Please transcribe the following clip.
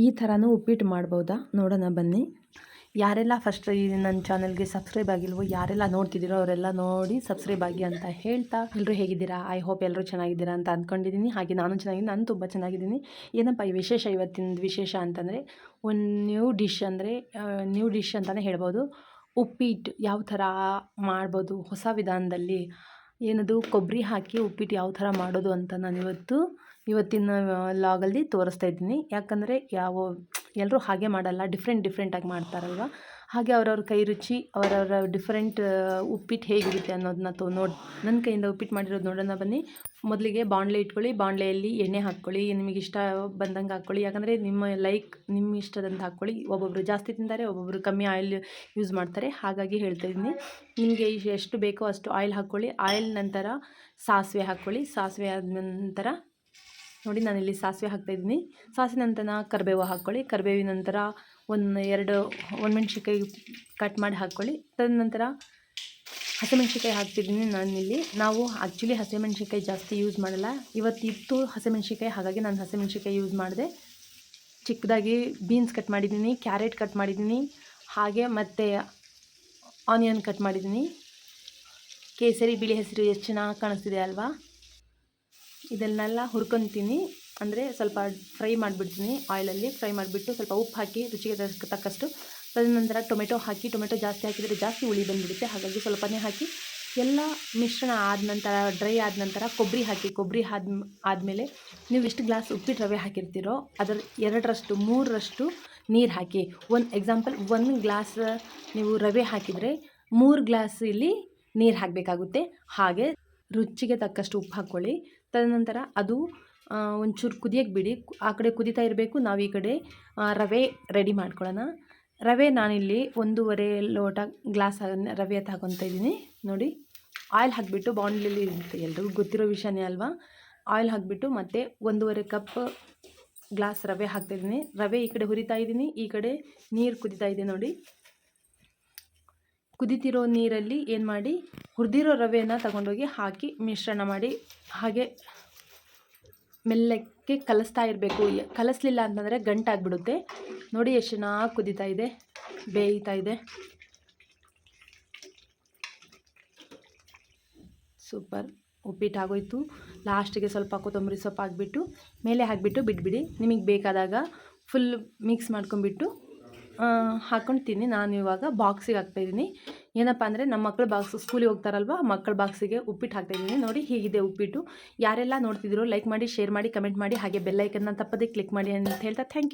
ಈ ಥರನೂ ಉಪ್ಪಿಟ್ಟು ಮಾಡ್ಬೋದಾ? ನೋಡೋಣ, ಬನ್ನಿ. ಯಾರೆಲ್ಲ ಫಸ್ಟ್ ಈ ನನ್ನ ಚಾನಲ್ಗೆ ಸಬ್ಸ್ಕ್ರೈಬ್ ಆಗಿಲ್ವೋ, ಯಾರೆಲ್ಲ ನೋಡ್ತಿದ್ದೀರೋ ಅವರೆಲ್ಲ ನೋಡಿ ಸಬ್ಸ್ಕ್ರೈಬ್ ಆಗಿ ಅಂತ ಹೇಳ್ತಾ ಎಲ್ಲರೂ ಹೇಗಿದ್ದೀರಾ? ಐ ಹೋಪ್ ಎಲ್ಲರೂ ಚೆನ್ನಾಗಿದ್ದೀರಾ ಅಂತ ಅಂದ್ಕೊಂಡಿದ್ದೀನಿ. ಹಾಗೆ ನಾನು ಚೆನ್ನಾಗಿದ್ದೀನಿ, ನಾನು ತುಂಬ ಚೆನ್ನಾಗಿದ್ದೀನಿ. ಏನಪ್ಪ ಈ ವಿಶೇಷ ಇವತ್ತಿನ ವಿಶೇಷ ಅಂತಂದರೆ, ಒಂದು ನ್ಯೂ ಡಿಶ್ ಅಂದರೆ ನ್ಯೂ ಡಿಶ್ ಅಂತಲೇ ಹೇಳ್ಬೋದು. ಉಪ್ಪಿಟ್ಟು ಯಾವ ಥರ ಮಾಡ್ಬೋದು? ಹೊಸ ವಿಧಾನದಲ್ಲಿ ಏನದು? ಕೊಬ್ಬರಿ ಹಾಕಿ ಉಪ್ಪಿಟ್ಟು ಯಾವ ಥರ ಮಾಡೋದು ಅಂತ ನಾನು ಇವತ್ತು, ಇವತ್ತಿನ ಲಾಗಲ್ಲಿ ತೋರಿಸ್ತಾ ಇದ್ದೀನಿ. ಯಾಕಂದರೆ ಯಾವ ಎಲ್ಲರೂ ಹಾಗೆ ಮಾಡಲ್ಲ ಡಿಫ್ರೆಂಟ್ ಡಿಫ್ರೆಂಟಾಗಿ ಮಾಡ್ತಾರಲ್ವ? ಹಾಗೆ ಅವ್ರವ್ರ ಕೈ ರುಚಿ, ಅವರವರ ಡಿಫ್ರೆಂಟ್ ಉಪ್ಪಿಟ್ಟು ಹೇಗಿರುತ್ತೆ ಅನ್ನೋದನ್ನ ತೋ, ನೋಡಿ ನನ್ನ ಕೈಯಿಂದ ಉಪ್ಪಿಟ್ಟು ಮಾಡಿರೋದು ನೋಡೋಣ ಬನ್ನಿ. ಮೊದಲಿಗೆ ಬಾಣಲೆ ಇಟ್ಕೊಳ್ಳಿ, ಬಾಣಲೆಯಲ್ಲಿ ಎಣ್ಣೆ ಹಾಕ್ಕೊಳ್ಳಿ, ನಿಮಗೆ ಇಷ್ಟ ಬಂದಂಗೆ ಹಾಕ್ಕೊಳ್ಳಿ. ಯಾಕಂದರೆ ನಿಮ್ಮ ಲೈಕ್ ನಿಮ್ಮ ಇಷ್ಟದಂತ ಹಾಕ್ಕೊಳ್ಳಿ. ಒಬ್ಬೊಬ್ಬರು ಜಾಸ್ತಿ ತಿಂತಾರೆ ಒಬ್ಬೊಬ್ಬರು ಕಮ್ಮಿ ಆಯಿಲ್ ಯೂಸ್ ಮಾಡ್ತಾರೆ. ಹಾಗಾಗಿ ಹೇಳ್ತಾ ಇದ್ದೀನಿ. ನಿಮಗೆ ಎಷ್ಟು ಬೇಕೋ ಅಷ್ಟು ಆಯಿಲ್ ಹಾಕ್ಕೊಳ್ಳಿ. ಆಯಿಲ್ ನಂತರ ಸಾಸಿವೆ ಹಾಕ್ಕೊಳ್ಳಿ. ಸಾಸಿವೆ ಆದ ನಂತರ ನೋಡಿ, ನಾನಿಲ್ಲಿ ಸಾಸಿವೆ ಹಾಕ್ತಾಯಿದ್ದೀನಿ ಸಾಸಿವೆ ನಂತರ ಕರಿಬೇವು ಹಾಕ್ಕೊಳ್ಳಿ ಕರಿಬೇವಿನ ನಂತರ ಒಂದು ಎರಡು ಒಣಮೆಣ್ಸಿನ್ಕಾಯಿ ಕಟ್ ಮಾಡಿ ಹಾಕ್ಕೊಳ್ಳಿ ತದನಂತರ ಹಸಿಮೆಣ್ಸಿನ್ಕಾಯಿ ಹಾಕ್ತಿದ್ದೀನಿ ನಾನಿಲ್ಲಿ. ನಾವು ಆ್ಯಕ್ಚುಲಿ ಹಸಿಮೆಣ್ಸಿನ್ಕಾಯಿ ಜಾಸ್ತಿ ಯೂಸ್ ಮಾಡಲ್ಲ. ಇವತ್ತಿತ್ತು ಹಸಿಮೆಣ್ಸಿನ್ಕಾಯಿ, ಹಾಗಾಗಿ ನಾನು ಹಸಿಮೆಣ್ಸಿನ್ಕಾಯಿ ಯೂಸ್ ಮಾಡಿದೆ. ಚಿಕ್ಕದಾಗಿ ಬೀನ್ಸ್ ಕಟ್ ಮಾಡಿದ್ದೀನಿ ಕ್ಯಾರೆಟ್ ಕಟ್ ಮಾಡಿದ್ದೀನಿ, ಹಾಗೆ ಮತ್ತು ಆನಿಯನ್ ಕಟ್ ಮಾಡಿದ್ದೀನಿ. ಕೇಸರಿ, ಬಿಳಿ ಹೆಸರು ಎಷ್ಟು ಚೆನ್ನಾಗಿ ಕಾಣಿಸ್ತಿದೆ ಅಲ್ವಾ? ಇದನ್ನೆಲ್ಲ ಹುರ್ಕೊತೀನಿ. ಅಂದರೆ ಸ್ವಲ್ಪ ಫ್ರೈ ಮಾಡಿಬಿಡ್ತೀನಿ. ಆಯಿಲಲ್ಲಿ ಫ್ರೈ ಮಾಡಿಬಿಟ್ಟು ಸ್ವಲ್ಪ ಉಪ್ಪು ಹಾಕಿ ರುಚಿಗೆ ತಕ್ಕಷ್ಟು ತದನಂತರ ಟೊಮೆಟೊ ಹಾಕಿ, ಟೊಮೆಟೊ ಜಾಸ್ತಿ ಹಾಕಿದರೆ ಜಾಸ್ತಿ ಹುಳಿ ಬಂದುಬಿಡುತ್ತೆ. ಹಾಗಾಗಿ ಸ್ವಲ್ಪನೇ ಹಾಕಿ ಎಲ್ಲ ಮಿಶ್ರಣ ಆದ ನಂತರ, ಡ್ರೈ ಆದ ನಂತರ ಕೊಬ್ಬರಿ ಹಾಕಿ, ಕೊಬ್ಬರಿ ಆದ ಆದಮೇಲೆ ನೀವು ಎಷ್ಟು ಗ್ಲಾಸ್ ಉಪ್ಪಿಟ್ಟು ರವೆ ಹಾಕಿರ್ತೀರೋ ಅದರ ಎರಡರಷ್ಟು, ಮೂರರಷ್ಟು ನೀರು ಹಾಕಿ. ಒಂದು ಎಕ್ಸಾಂಪಲ್ ಒಂದು ಗ್ಲಾಸ್ ನೀವು ರವೆ ಹಾಕಿದರೆ ಮೂರು ಗ್ಲಾಸ್ ಇಲ್ಲಿ ನೀರು ಹಾಕಬೇಕಾಗುತ್ತೆ. ಹಾಗೆ ರುಚಿಗೆ ತಕ್ಕಷ್ಟು ಉಪ್ಪು ಹಾಕ್ಕೊಳ್ಳಿ. ತದನಂತರ ಅದು ಒಂಚೂರು ಕುದಿಯೋಕ್ಕೆ ಬಿಡಿ. ಆ ಕಡೆ ಕುದೀತಾ ಇರಬೇಕು, ನಾವು ಈ ಕಡೆ ರವೆ ರೆಡಿ ಮಾಡ್ಕೊಳ್ಳೋಣ. ರವೆ ನಾನಿಲ್ಲಿ ಒಂದೂವರೆ ಲೋಟ ಗ್ಲಾಸ್ ರವೆ ಹಾಕೊತಾ ಇದ್ದೀನಿ. ನೋಡಿ, ಆಯಿಲ್ ಹಾಕಿಬಿಟ್ಟು ಬಾಂಡ್ಲಿಲಿ ಇರುತ್ತೆ ಎಲ್ರಿಗೂ ಗೊತ್ತಿರೋ ವಿಷಯನೇ ಅಲ್ವಾ? ಆಯಿಲ್ ಹಾಕಿಬಿಟ್ಟು ಮತ್ತು ಒಂದೂವರೆ ಕಪ್ ಗ್ಲಾಸ್ ರವೆ ಹಾಕ್ತಾಯಿದ್ದೀನಿ ರವೆ ಈ ಕಡೆ ಹುರಿತಾ ಇದ್ದೀನಿ, ಈ ಕಡೆ ನೀರು ಕುದಿತಾ ಇದೆ ನೋಡಿ. ಕುದಿತಿರೋ ನೀರಲ್ಲಿ ಏನು ಮಾಡಿ, ಹುರಿದಿರೋ ರವೆಯನ್ನು ತಗೊಂಡೋಗಿ ಹಾಕಿ ಮಿಶ್ರಣ ಮಾಡಿ, ಹಾಗೆ ಮೆಲ್ಲಕ್ಕೆ ಕಲಿಸ್ತಾ ಇರಬೇಕು. ಕಲಿಸ್ಲಿಲ್ಲ ಅಂತಂದರೆ ಗಂಟಾಗ್ಬಿಡುತ್ತೆ ನೋಡಿ ಎಷ್ಟು ಚೆನ್ನಾಗಿ ಕುದೀತಾ ಇದೆ, ಬೇಯ್ತಾ ಇದೆ. ಸೂಪರ್ ಉಪ್ಪಿಟ್ಟು ಆಗೋಯ್ತು ಲಾಸ್ಟಿಗೆ ಸ್ವಲ್ಪ ಕೊತ್ತಂಬರಿ ಸೊಪ್ಪು ಹಾಕ್ಬಿಟ್ಟು, ಮೇಲೆ ಹಾಕಿಬಿಟ್ಟು ಬಿಟ್ಬಿಡಿ. ನಿಮಗೆ ಬೇಕಾದಾಗ ಫುಲ್ ಮಿಕ್ಸ್ ಮಾಡ್ಕೊಂಬಿಟ್ಟು ಹಾಕ್ಕೊಂಡು ತಿನ್ನಿ ನಾನು ಇವಾಗ ಬಾಕ್ಸಿಗೆ ಹಾಕ್ತಾಯಿದ್ದೀನಿ ಏನಪ್ಪ ಅಂದರೆ ನಮ್ಮ ಮಕ್ಕಳು ಬಾಕ್ಸ್ ಸ್ಕೂಲಿಗೆ ಹೋಗ್ತಾರಲ್ವ? ಮಕ್ಕಳ ಬಾಕ್ಸಿಗೆ ಉಪ್ಪಿಟ್ಟು ಹಾಕ್ತಾಯಿದ್ದೀನಿ ನೋಡಿ ಹೀಗಿದೆ ಉಪ್ಪಿಟ್ಟು. ಯಾರೆಲ್ಲ ನೋಡ್ತಿದ್ರು ಲೈಕ್ ಮಾಡಿ ಶೇರ್ ಮಾಡಿ ಕಮೆಂಟ್ ಮಾಡಿ, ಹಾಗೆ ಬೆಲ್ಲೈಕನ್ನ ತಪ್ಪದೇ ಕ್ಲಿಕ್ ಮಾಡಿ ಅಂತ ಹೇಳ್ತಾ ಥ್ಯಾಂಕ್ ಯು